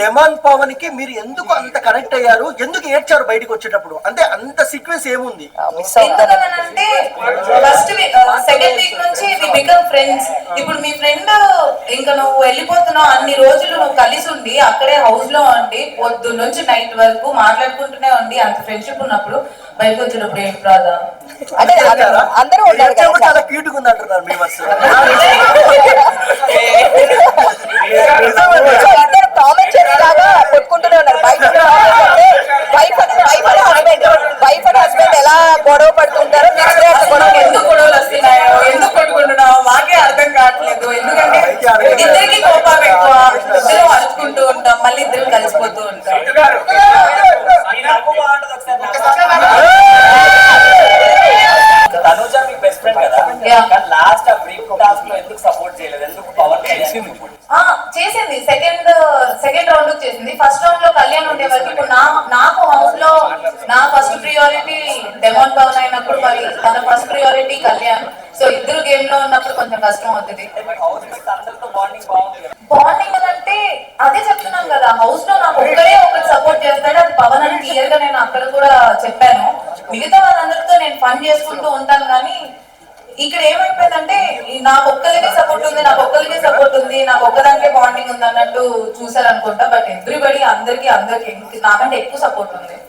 Demon పవన్కి మీరు ఎందుకు అంత కనెక్ట్ అయ్యారు? ఎందుకు ఏడ్చారు బయటికి వచ్చేటప్పుడు? అంటే అంత సీక్వెన్స్ ఏముంది? ఎందుకనంటే ఫస్ట్ సెకండ్ వీక్ నుంచి వి బికమ్ ఫ్రెండ్స్ ఇప్పుడు మీ ఫ్రెండ్ ఇంకా నువ్వు వెళ్ళిపోతున్నావు అన్ని రోజులు నువ్వు కలిసి ఉండి అక్కడే హౌస్లో ఉండి పొద్దు నుంచి నైట్ వరకు మాట్లాడుకుంటూనే ఉండి అంత ఫ్రెండ్షిప్ ఉన్నప్పుడు బయటకు వచ్చినప్పుడు ఏంటి రాదా అంటే అందరూ- చాలా క్యూట్గా ఉంది అంటున్నారు మీ గొడవ పడుతుంటారో నెక్స్ట్ డే అట్లా గొడవ ఎందుకు గొడవలు వస్తున్నాయో? ఎందుకు కొట్టుకుంటున్నావు మాకే అర్థం కావట్లేదు. ఎందుకంటే ఇద్దరికి కోపం ఎక్కువ. ఇద్దరు అరుచుకుంటూ ఉంటాం. మళ్ళీ ఇద్దరు కలిసిపోతూ ఉంటాం. తనుజ మీ బెస్ట్ ఫ్రెండ్ కదా? Yeah. కానీ లాస్ట్ ఆ బ్రేక్ టాస్క్లో ఎందుకు సపోర్ట్ చేయలేదు? ఎందుకు పవన్ చేసింది? ఆ, చేసింది. సెకండ్ సెకండ్ రౌండ్ చేసింది. ఫస్ట్ రౌండ్ కళ్యాణ్ ఉండే వరకు ఇప్పుడు నా నాకు హౌస్లో నా ఫస్ట్ ప్రియారిటీ డెమోన్ పవన్ అయినప్పుడు మరి తన ఫస్ట్ ప్రియారిటీ కళ్యాణ్. సో ఇద్దరు గేమ్లో ఉన్నప్పుడు కొంచెం కష్టం అవుతుంది. బాండింగ్ బాండింగ్ అంటే అదే చెప్తున్నాను కదా హౌస్లో నాకు ఒక్కడే ఒకటి సపోర్ట్ చేస్తాడు అది పవన్ అని క్లియర్గా నేను అక్కడ కూడా చెప్పాను. మిగతా వాళ్ళందరితో నేను ఫన్ చేసుకుంటూ ఉంటాను కానీ ఇక్కడ ఏమైపోయిందంటే నాకు ఒక్కరికే సపోర్ట్ ఉంది నాకు ఒక్కరికే సపోర్ట్ ఉంది నాకు ఒక్కదానికే బాండింగ్ ఉంది అన్నట్టు చూసారు అనుకుంటా బట్ ఎవ్రీబడి అందరికి అందరికి నాకంటే ఎక్కువ సపోర్ట్ ఉంది.